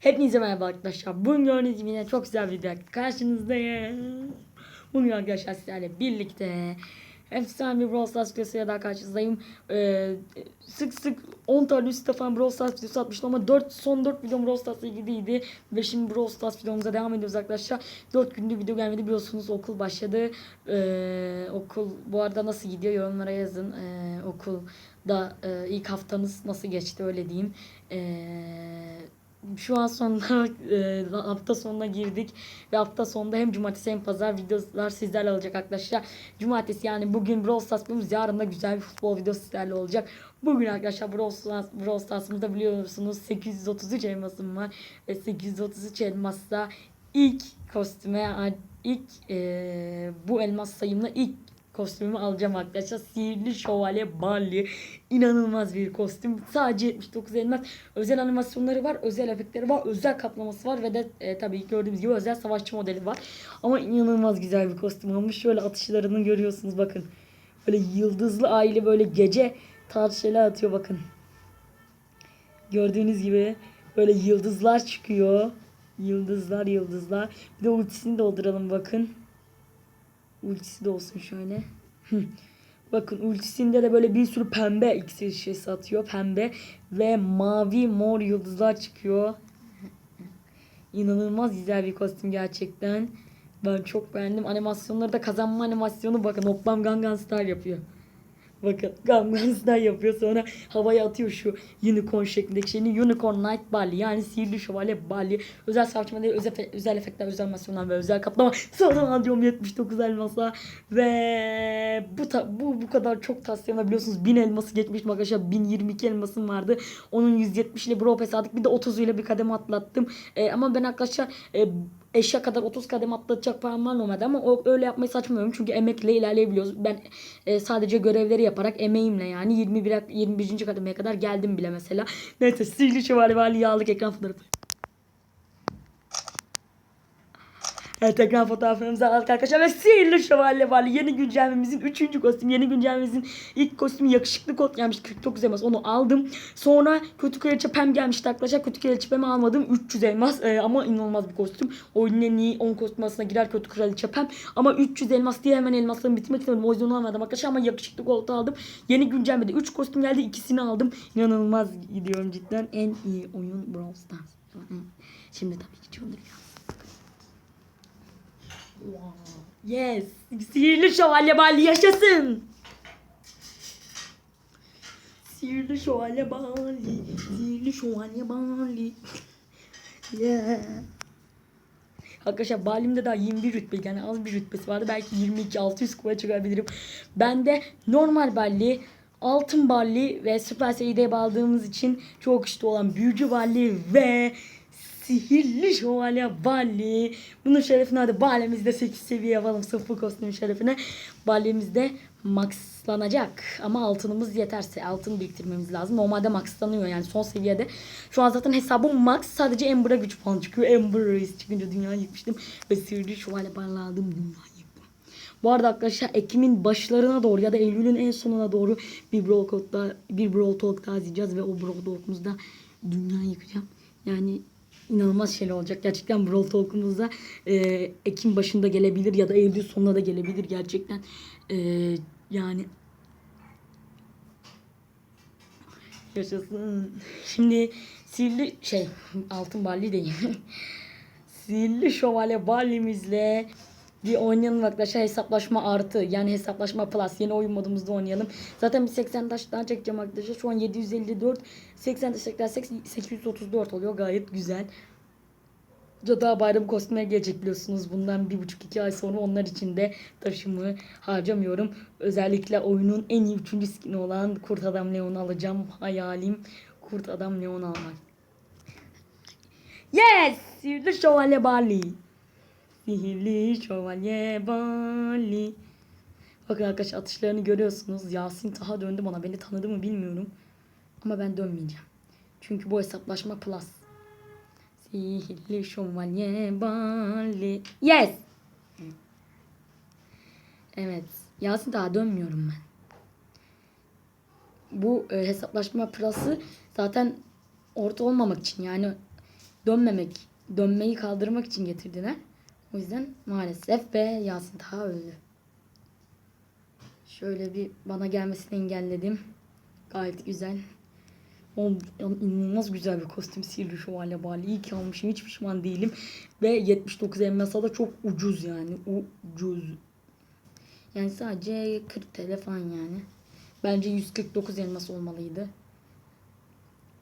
Hepinize merhaba arkadaşlar. Bugün gördüğünüz gibi yine çok güzel bir video karşınızdayım. Bugün arkadaşlar sizlerle birlikte efsane bir Brawl Stars videosuyla daha karşınızdayım. Ee, sık sık 10 tane üst defa Brawl Stars videosu atmıştım ama 4, son 4 videom Brawl Stars'la ilgiliydi. Ve şimdi Brawl Stars videomuza devam ediyoruz arkadaşlar. 4 gündür video gelmedi biliyorsunuz okul başladı. Ee, okul bu arada nasıl gidiyor yorumlara yazın. Ee, okulda e, ilk haftanız nasıl geçti öyle diyeyim. Ee, şu an sonunda e, hafta sonuna girdik ve hafta sonunda hem cumartesi hem pazar videolar sizlerle olacak arkadaşlar. Cumartesi yani bugün Brawl Stars videomuz yarın da güzel bir futbol videosu sizlerle olacak. Bugün arkadaşlar Brawl, Stars, Brawl Stars'ımızda biliyorsunuz 833 elmasım var ve 833 elmasla ilk kostüme ilk e, bu elmas sayımla ilk kostümümü alacağım arkadaşlar. Sihirli Şövalye Barley. İnanılmaz bir kostüm. Sadece 79 elmas. Özel animasyonları var. Özel efektleri var. Özel kaplaması var. Ve de e, tabii gördüğünüz gibi özel savaşçı modeli var. Ama inanılmaz güzel bir kostüm olmuş. Şöyle atışlarını görüyorsunuz bakın. Böyle yıldızlı aile böyle gece tarçeli atıyor bakın. Gördüğünüz gibi böyle yıldızlar çıkıyor. Yıldızlar yıldızlar. Bir de ultisini dolduralım bakın. Ultisi de olsun şöyle. Bakın ultisinde de böyle bir sürü pembe iksir şişesi atıyor. Pembe ve mavi mor yıldızlar çıkıyor. İnanılmaz güzel bir kostüm gerçekten. Ben çok beğendim. Animasyonları da kazanma animasyonu bakın. Hoplam Gangnam Style yapıyor. Bakın Gangnam Style yapıyor sonra havaya atıyor şu unicorn şeklindeki şeyini. Unicorn Night Bali yani sihirli şövalye Bali. Özel savaşçı özel, efe- özel efektler, özel animasyonlar ve özel kaplama. Sonra alıyorum 79 elmasa. Ve bu ta- bu bu kadar çok tasyona biliyorsunuz 1000 elması geçmiştim arkadaşlar. 1022 elmasım vardı. Onun 170 ile bro pes. Bir de 30 ile bir kademe atlattım. Ee, ama ben arkadaşlar e, eşya kadar 30 kademe atlatacak param var normalde ama o öyle yapmayı saçmıyorum çünkü emekle ilerleyebiliyoruz. Ben e, sadece görevleri yaparak emeğimle yani 21 21. kademeye kadar geldim bile mesela. Neyse sihirli şövalye aldık ekran fotoğrafı. Evet ekran fotoğraflarımızı aldık arkadaşlar ve sihirli şövalye var. Yeni güncellememizin 3. kostüm. Yeni güncellememizin ilk kostümü yakışıklı kot gelmiş 49 elmas onu aldım. Sonra kötü kraliçe pem gelmişti arkadaşlar. Kötü kraliçe pemi almadım 300 elmas Ee, ama inanılmaz bir kostüm. Oyunun en iyi 10 kostüm arasına girer kötü kraliçe pem. Ama 300 elmas diye hemen elmaslarımı bitirmek istemedim. O yüzden almadım arkadaşlar ama yakışıklı koltuğu aldım. Yeni güncellemede 3 kostüm geldi ikisini aldım. İnanılmaz gidiyorum cidden. En iyi oyun Brawl Stars. Şimdi tabii ki çıldıracağım. Yes. Sihirli şövalye bali yaşasın. Sihirli şövalye bali. Sihirli şövalye bali. Yeah. Arkadaşlar Balim'de daha 21 rütbe yani az bir rütbesi vardı. Belki 22 600 kupaya çıkabilirim. Ben de normal balli, altın balli ve süper seride bağladığımız için çok güçlü olan büyücü balli ve sihirli şövalye balli. Bunun şerefine hadi balemizde 8 seviye yapalım sıfır kostüm şerefine. Balemizde maxlanacak ama altınımız yeterse altın biriktirmemiz lazım. Normalde maxlanıyor yani son seviyede. Şu an zaten hesabım max sadece Ember'a güç puanı çıkıyor. Ember Reis çıkınca dünyayı yıkmıştım ve sihirli şövalye balli aldım dünyayı yıktım. Bu arada arkadaşlar Ekim'in başlarına doğru ya da Eylül'ün en sonuna doğru bir Brawl Talk'ta bir Brawl Talk daha izleyeceğiz ve o Brawl Talk'umuzda dünyayı yıkacağım. Yani inanılmaz şeyler olacak. Gerçekten Brawl Talk'umuzda e, Ekim başında gelebilir ya da Eylül sonuna da gelebilir gerçekten. E, yani yaşasın. Şimdi sihirli şey altın balli değil. sihirli şövalye balimizle bir oynayalım arkadaşlar hesaplaşma artı yani hesaplaşma plus yeni oyun modumuzda oynayalım. Zaten bir 80 taş daha çekeceğim arkadaşlar. Şu an 754 80 taş eklersek 834 oluyor gayet güzel. Cadı Bayramı kostüme gelecek biliyorsunuz. Bundan bir buçuk iki ay sonra onlar için de taşımı harcamıyorum. Özellikle oyunun en iyi üçüncü skini olan Kurt Adam Leon'u alacağım. Hayalim Kurt Adam Leon almak. Yes! Sihirli Şövalye Bali. Sihirli Şövalye Bali. Bakın arkadaşlar atışlarını görüyorsunuz. Yasin Taha döndü bana. Beni tanıdı mı bilmiyorum. Ama ben dönmeyeceğim. Çünkü bu hesaplaşma plus. Sihirli şövalye bali. Yes. Evet. Yasin daha dönmüyorum ben. Bu e, hesaplaşma plus'ı zaten orta olmamak için yani dönmemek, dönmeyi kaldırmak için getirdiler. O yüzden maalesef ve Yasin Taha öldü. Şöyle bir bana gelmesini engelledim. Gayet güzel. O inanılmaz güzel bir kostüm Sihirli Şövalye Bali. İyi ki almışım. Hiç pişman değilim. Ve 79 elmasa da çok ucuz yani. Ucuz. Yani sadece 40 TL falan yani. Bence 149 elmas olmalıydı.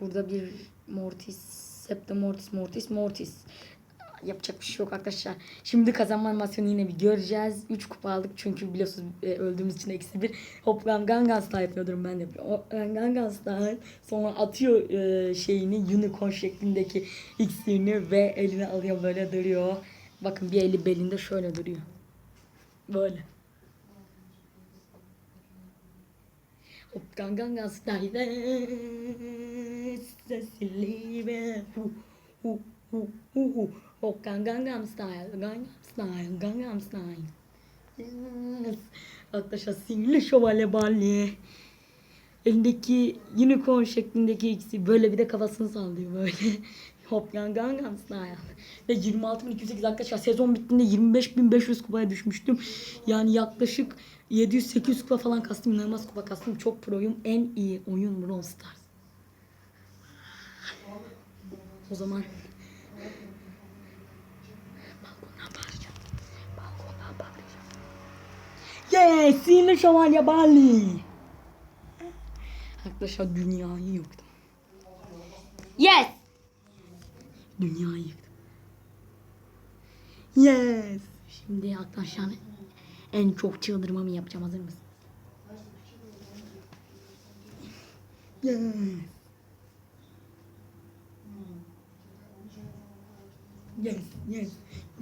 Burada bir Mortis, Septa Mortis, Mortis, Mortis. Yapacak bir şey yok arkadaşlar. Şimdi kazanma animasyonu yine bir göreceğiz. 3 kupa aldık çünkü biliyorsunuz e, öldüğümüz için eksi bir. Hop Gam Gangan Style yapıyordum ben de. Gangan Style sonra atıyor e, şeyini unicorn şeklindeki iksirini ve eline alıyor böyle duruyor. Bakın bir eli belinde şöyle duruyor. Böyle. Hop Gangan Style sesli ve hu hu hu hu Hop Gangnam Style Gangnam Style Gangnam Style Yes. Arkadaşlar sinirli şövalye balli. Elindeki unicorn şeklindeki ikisi böyle bir de kafasını sallıyor böyle. Hop Gang Gangnam Style. Ve 26.208 arkadaşlar sezon bittiğinde 25.500 kupaya düşmüştüm. Yani yaklaşık 700-800 kupa falan kastım. inanılmaz kupa kastım. Çok proyum. En iyi oyun Brawl Stars. O zaman Yes! Sinirli şövalye Bali. Arkadaşlar dünyayı yıktım. Yes! Dünyayı yıktım. Yes! Şimdi arkadaşlar en çok çıldırmamı yapacağım. Hazır mısın? Yes! Yes, yes,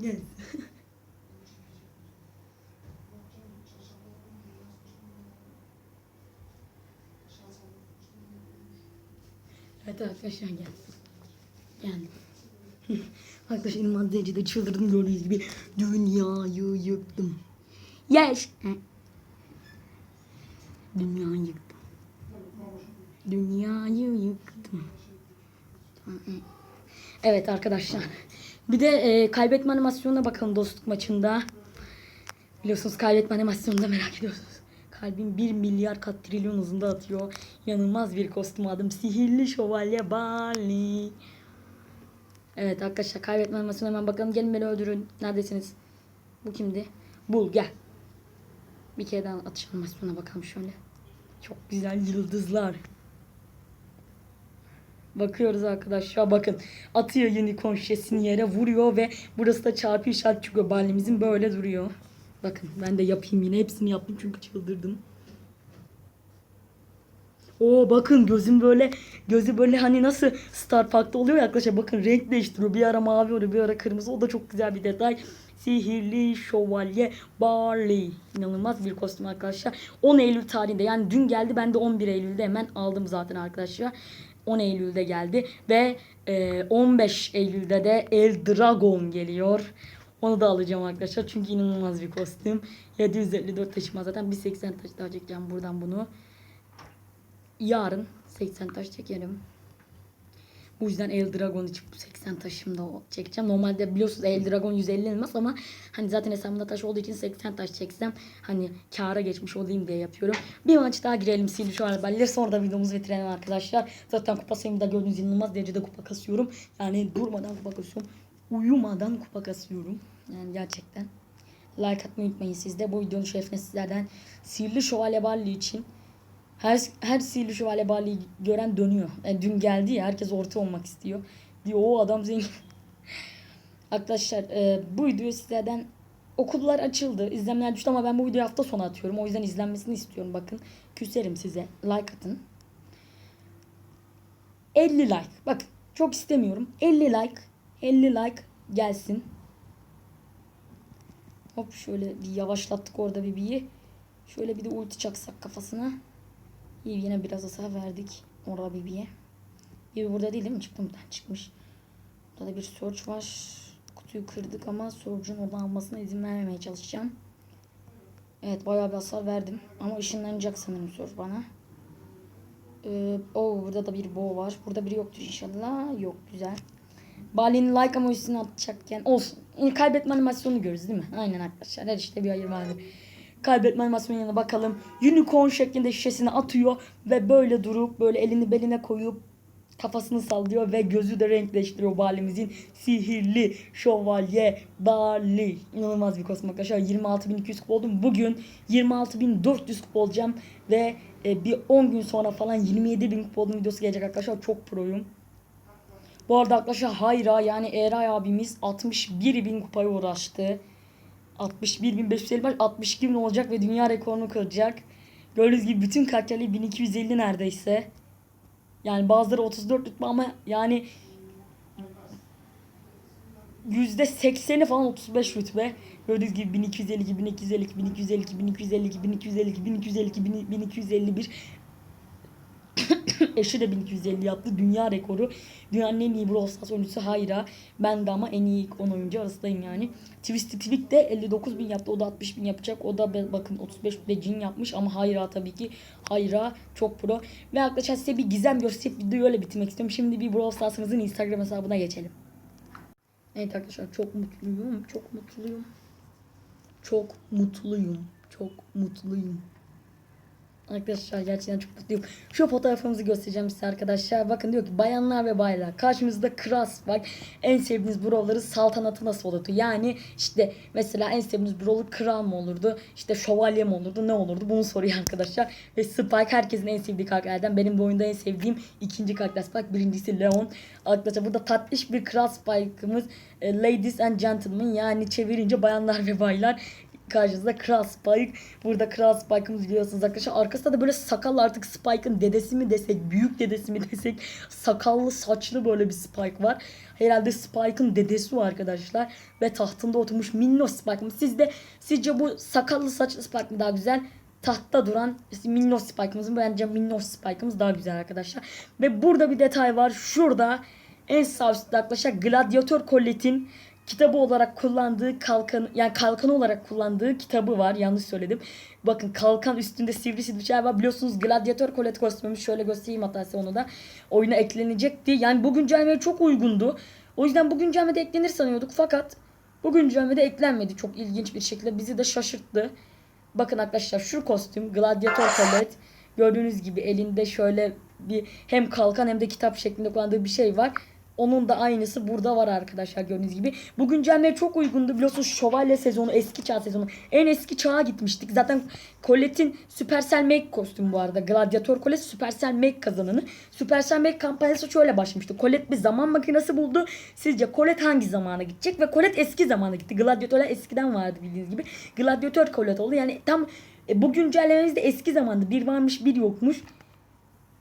yes. evet arkadaşlar geldim. Geldim. arkadaşlar inanılmaz derecede çıldırdım gördüğünüz gibi. Dünyayı yıktım. Yes. Dünyayı yıktım. Dünyayı yıktım. Evet arkadaşlar. Bir de e, kaybetme animasyonuna bakalım dostluk maçında. Biliyorsunuz kaybetme animasyonunu da merak ediyorsunuz. Kalbim 1 milyar kat trilyon hızında atıyor. Yanılmaz bir kostüm adım. Sihirli Şövalye Bali. Evet arkadaşlar kaybetme animasyonuna hemen bakalım. Gelin beni öldürün. Neredesiniz? Bu kimdi? Bul gel. Bir kere daha atış animasyonuna bakalım şöyle. Çok güzel yıldızlar. Bakıyoruz arkadaşlar bakın. Atıyor unicorn şişesini yere vuruyor ve burası da çarpı işaret çıkıyor. Balimizin böyle duruyor. Bakın ben de yapayım yine. Hepsini yaptım çünkü çıldırdım. Oo bakın gözüm böyle gözü böyle hani nasıl Star Park'ta oluyor ya arkadaşlar bakın renk değiştiriyor. Bir ara mavi oluyor bir ara kırmızı. O da çok güzel bir detay. Sihirli Şövalye Barley. İnanılmaz bir kostüm arkadaşlar. 10 Eylül tarihinde yani dün geldi ben de 11 Eylül'de hemen aldım zaten arkadaşlar. 10 Eylül'de geldi ve e, 15 Eylül'de de El Dragon geliyor. Onu da alacağım arkadaşlar çünkü inanılmaz bir kostüm. 754 taşıma zaten bir 80 taş daha çekeceğim buradan bunu. Yarın 80 taş çekerim. Bu yüzden El Dragon için bu 80 taşımda çekeceğim. Normalde biliyorsunuz El Dragon 150 elmas ama hani zaten hesabımda taş olduğu için 80 taş çeksem hani kâra geçmiş olayım diye yapıyorum. Bir maç daha girelim Silvi şu arabayla. Sonra da videomuzu bitirelim arkadaşlar. Zaten kupa sayımda gördüğünüz inanılmaz derecede kupa kasıyorum. Yani durmadan kupa kasıyorum. Uyumadan kupa kasıyorum. Yani gerçekten. Like atmayı unutmayın siz de. Bu videonun şerefine sizlerden Sihirli Şövalye Balli için her, her sihirli şövalye Bali'yi gören dönüyor. Yani dün geldi ya herkes orta olmak istiyor. Diyor o adam zengin. Arkadaşlar e, bu videoyu sizlerden okullar açıldı. İzlenmeler düştü ama ben bu videoyu hafta sonu atıyorum. O yüzden izlenmesini istiyorum. Bakın küserim size. Like atın. 50 like. Bakın çok istemiyorum. 50 like. 50 like gelsin. Hop şöyle bir yavaşlattık orada Bibi'yi. Şöyle bir de ulti çaksak kafasına. İyi yine biraz hasar verdik orada Bibi'ye. Bibi burada değil değil mi? Çıktı buradan çıkmış. Burada da bir search var. Kutuyu kırdık ama Surge'un oradan almasına izin vermemeye çalışacağım. Evet bayağı bir hasar verdim. Ama ışınlanacak sanırım Surge bana. Ee, o burada da bir bow var. Burada biri yoktur inşallah. Yok güzel. Bali'nin like üstüne atacakken olsun. Yani kaybetme animasyonu görürüz değil mi? Aynen arkadaşlar. Her işte bir hayır vardır. Kaybetme animasyonuna yanına bakalım. Unicorn şeklinde şişesini atıyor ve böyle durup böyle elini beline koyup kafasını sallıyor ve gözü de renkleştiriyor Bali'mizin sihirli şövalye Bali. İnanılmaz bir kostüm arkadaşlar. 26.200 kupa oldum. Bugün 26.400 kupa olacağım ve e, bir 10 gün sonra falan 27.000 kupa olduğum videosu gelecek arkadaşlar. Çok proyum. Bu arada arkadaşlar Hayra yani Eray abimiz 61 bin kupaya uğraştı. 61.555 62 bin olacak ve dünya rekorunu kıracak. Gördüğünüz gibi bütün karakterleri 1250 neredeyse. Yani bazıları 34 rütbe ama yani %80'i falan 35 rütbe. Gördüğünüz gibi 1252, 1252, 1252, 1252, 1252, 1252, 1251. Eşi de 1250 yaptı. Dünya rekoru. Dünyanın en iyi Brawl Stars oyuncusu Hayra. Ben de ama en iyi ilk 10 oyuncu arasındayım yani. Twisty Twig de 59 bin yaptı. O da 60 bin yapacak. O da bakın 35 bin cin yapmış. Ama Hayra tabii ki. Hayra çok pro. Ve arkadaşlar size bir gizem gösterip videoyu öyle bitirmek istiyorum. Şimdi bir Brawl Stars'ımızın Instagram hesabına geçelim. Evet arkadaşlar çok mutluyum. Çok mutluyum. Çok mutluyum. Çok mutluyum. Arkadaşlar gerçekten çok mutluyum. Şu fotoğrafımızı göstereceğim size arkadaşlar. Bakın diyor ki bayanlar ve baylar. Karşımızda Kras var. En sevdiğiniz brawler'ı saltanatı nasıl olurdu? Yani işte mesela en sevdiğiniz brawler kral mı olurdu? İşte şövalye mi olurdu? Ne olurdu? Bunu soruyor arkadaşlar. Ve Spike herkesin en sevdiği karakterlerden. Benim de oyunda en sevdiğim ikinci karakter Spike. Birincisi Leon. Arkadaşlar burada tatlış bir kral Spike'ımız. e, Ladies and Gentlemen yani çevirince bayanlar ve baylar karşınızda Kral Spike. Burada Kral Spike'ımız biliyorsunuz arkadaşlar. Arkasında da böyle sakallı artık Spike'ın dedesi mi desek, büyük dedesi mi desek, sakallı saçlı böyle bir Spike var. Herhalde Spike'ın dedesi o arkadaşlar. Ve tahtında oturmuş minnoş Spike mı? Sizde sizce bu sakallı saçlı Spike mi daha güzel? Tahtta duran minnoş Spike'ımız mı? Bence minnoş Spike'ımız daha güzel arkadaşlar. Ve burada bir detay var. Şurada en sağ üstte arkadaşlar Gladiator Colette'in kitabı olarak kullandığı kalkan yani kalkanı olarak kullandığı kitabı var. Yanlış söyledim. Bakın kalkan üstünde sivri bir şey var. Biliyorsunuz Gladiator Colette kostümü şöyle göstereyim hatta size onu da. Oyuna eklenecekti. Yani bu güncellemeye çok uygundu. O yüzden bu güncellemede eklenir sanıyorduk fakat bu güncellemede eklenmedi. Çok ilginç bir şekilde bizi de şaşırttı. Bakın arkadaşlar şu kostüm Gladiator Colette. Gördüğünüz gibi elinde şöyle bir hem kalkan hem de kitap şeklinde kullandığı bir şey var. Onun da aynısı burada var arkadaşlar gördüğünüz gibi. Bu güncellemeye çok uygundu. Biliyorsunuz şövalye sezonu, eski çağ sezonu. En eski çağa gitmiştik. Zaten Colette'in Supercell Make kostümü bu arada. Gladiator Colette Supercell Make kazananı. Supercell Make kampanyası şöyle başlamıştı. Colette bir zaman makinesi buldu. Sizce Colette hangi zamana gidecek? Ve Colette eski zamana gitti. Gladiatorlar eskiden vardı bildiğiniz gibi. Gladiator Colette oldu. Yani tam e, bu güncellememizde eski zamanda bir varmış bir yokmuş.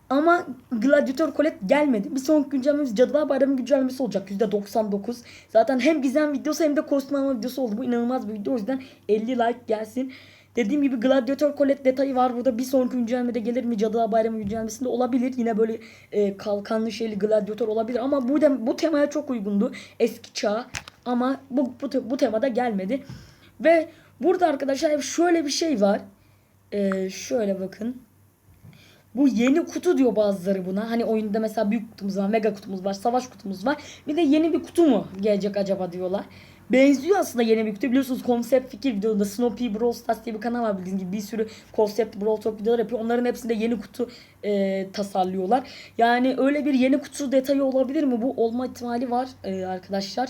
Ama Gladiator Colette gelmedi. Bir sonraki güncellememiz Cadılar Bayramı güncellemesi olacak. %99. Zaten hem gizem videosu hem de kostüm alma videosu oldu. Bu inanılmaz bir video. O yüzden 50 like gelsin. Dediğim gibi Gladiator Colette detayı var burada. Bir sonraki güncellemede gelir mi? Cadılar Bayramı güncellemesinde olabilir. Yine böyle e, kalkanlı şeyli Gladiator olabilir. Ama bu, de, bu temaya çok uygundu. Eski çağ. Ama bu, bu, bu temada gelmedi. Ve burada arkadaşlar şöyle bir şey var. E, şöyle bakın. Bu yeni kutu diyor bazıları buna. Hani oyunda mesela büyük kutumuz var, mega kutumuz var, savaş kutumuz var. Bir de yeni bir kutu mu gelecek acaba diyorlar. Benziyor aslında yeni bir kutu. Biliyorsunuz konsept fikir videoda Snoopy Brawl Stars diye bir kanal var bildiğiniz gibi. Bir sürü konsept Brawl Talk videolar yapıyor. Onların hepsinde yeni kutu e, tasarlıyorlar. Yani öyle bir yeni kutu detayı olabilir mi? Bu olma ihtimali var e, arkadaşlar.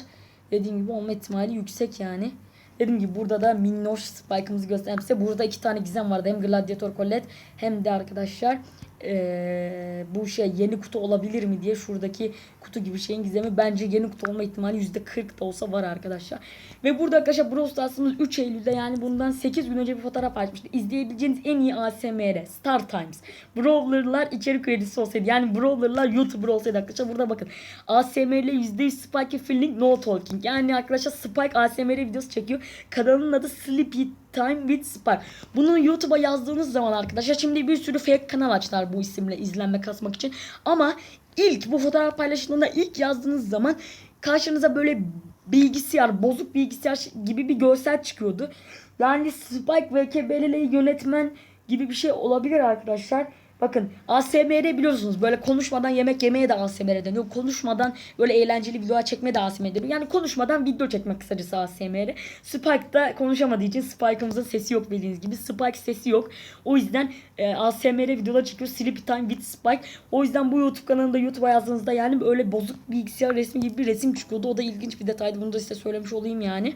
Dediğim gibi olma ihtimali yüksek yani. Dediğim gibi burada da minnoş spike'ımızı göstereyim size. Burada iki tane gizem vardı. Hem Gladiator Colette hem de arkadaşlar eee, bu şey yeni kutu olabilir mi diye şuradaki kutu gibi şeyin gizemi bence yeni kutu olma ihtimali %40 da olsa var arkadaşlar. Ve burada arkadaşlar Brawl Stars'ımız 3 Eylül'de yani bundan 8 gün önce bir fotoğraf paylaşmıştı. İzleyebileceğiniz en iyi ASMR Star Times. Brawler'lar içerik üreticisi olsaydı yani Brawler'lar YouTuber olsaydı arkadaşlar burada bakın. ASMR'le %100 Spike Feeling No Talking. Yani arkadaşlar Spike ASMR videosu çekiyor. Kanalın adı Sleepy Time with Spike. Bunu YouTube'a yazdığınız zaman arkadaşlar şimdi bir sürü fake kanal açtılar bu isimle izlenme kasmak için. Ama ilk bu fotoğraf paylaşıldığında ilk yazdığınız zaman karşınıza böyle bilgisayar, bozuk bilgisayar gibi bir görsel çıkıyordu. Yani Spike ve KBL'yi yönetmen gibi bir şey olabilir arkadaşlar. Bakın ASMR biliyorsunuz böyle konuşmadan yemek yemeye de ASMR deniyor. Konuşmadan böyle eğlenceli video çekmeye de ASMR deniyor. Yani konuşmadan video çekmek kısacası ASMR. Spike da konuşamadığı için Spike'ımızın sesi yok bildiğiniz gibi. Spike sesi yok. O yüzden e, ASMR videolar çekiyor. Sleepy Time with Spike. O yüzden bu YouTube kanalında YouTube'a yazdığınızda yani öyle bozuk bilgisayar resmi gibi bir resim çıkıyordu. O da ilginç bir detaydı. Bunu da size söylemiş olayım yani.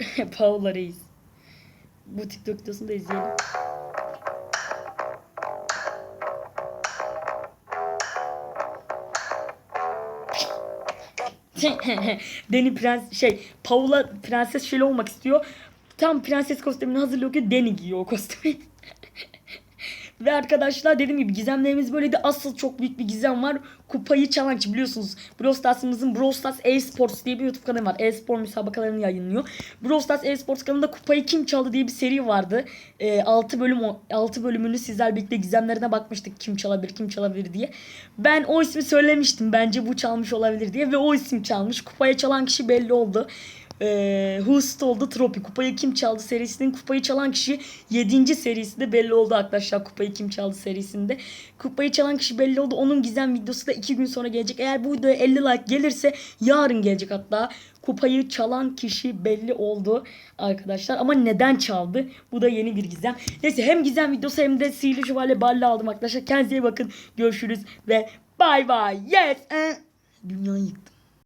Paola Reis. Bu TikTok videosunu da izleyelim. Deni prens şey Paula prenses şöyle olmak istiyor. Tam prenses kostümünü hazırlıyor ki Deni giyiyor o kostümü. Ve arkadaşlar dediğim gibi gizemlerimiz böyleydi. Asıl çok büyük bir gizem var. Kupayı çalan kişi biliyorsunuz. Brawl Stars'ımızın Brawl Stars e-sports diye bir YouTube kanalı var. E-spor müsabakalarını yayınlıyor. Brawl Stars e-sports kanalında kupayı kim çaldı diye bir seri vardı. 6 bölüm 6 bölümünü sizler birlikte gizemlerine bakmıştık. Kim çalabilir, kim çalabilir diye. Ben o ismi söylemiştim. Bence bu çalmış olabilir diye ve o isim çalmış. Kupaya çalan kişi belli oldu. Ee, Who Stole the Trophy Kupayı Kim Çaldı serisinin kupayı çalan kişi 7. serisi de belli oldu arkadaşlar Kupayı Kim Çaldı serisinde. Kupayı çalan kişi belli oldu. Onun gizem videosu da 2 gün sonra gelecek. Eğer bu videoya 50 like gelirse yarın gelecek hatta. Kupayı çalan kişi belli oldu arkadaşlar. Ama neden çaldı? Bu da yeni bir gizem. Neyse hem gizem videosu hem de sihirli şövalye balle aldım arkadaşlar. Kendinize bakın. Görüşürüz ve bay bay. Yes. Dünyayı yıktım.